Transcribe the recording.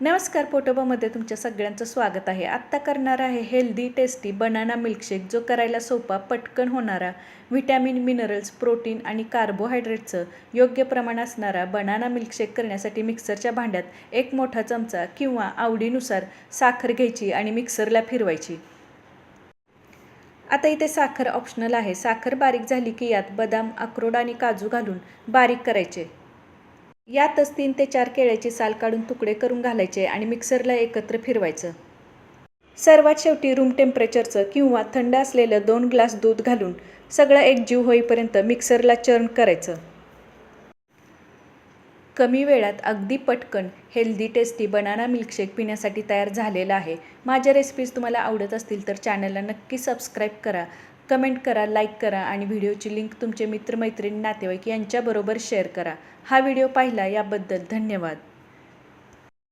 नमस्कार पोटोबामध्ये तुमच्या सगळ्यांचं स्वागत आहे. आत्ता करणार आहे हेल्दी टेस्टी बनाना मिल्कशेक जो करायला सोपा पटकन होणारा व्हिटॅमिन मिनरल्स प्रोटीन आणि कार्बोहायड्रेटचं योग्य प्रमाण असणारा बनाना मिल्कशेक करण्यासाठी मिक्सरच्या भांड्यात एक मोठा चमचा किंवा आवडीनुसार साखर घ्यायची आणि मिक्सरला फिरवायची. आता इथे साखर ऑप्शनल आहे. साखर बारीक झाली की यात बदाम अक्रोड आणि काजू घालून बारीक करायचे. यातच तीन ते चार केळ्याची साल काढून तुकडे करून घालायचे आणि मिक्सरला एकत्र फिरवायचं. सर्वात शेवटी रूम टेम्परेचरचं किंवा थंड असलेलं दोन ग्लास दूध घालून सगळं एकजीव होईपर्यंत मिक्सरला चर्न करायचं. कमी वेळात अगदी पटकन हेल्दी टेस्टी बनाना मिल्कशेक पिण्यासाठी तयार झालेला आहे. माझ्या रेसिपीज तुम्हाला आवडत असतील तर चॅनलला नक्की सबस्क्राईब करा. कमेंट करा लाईक करा आणि व्हिडिओची लिंक तुमचे मित्रमैत्रिणी नातेवाईक यांच्याबरोबर शेअर करा. हा व्हिडिओ पाहिला याबद्दल धन्यवाद.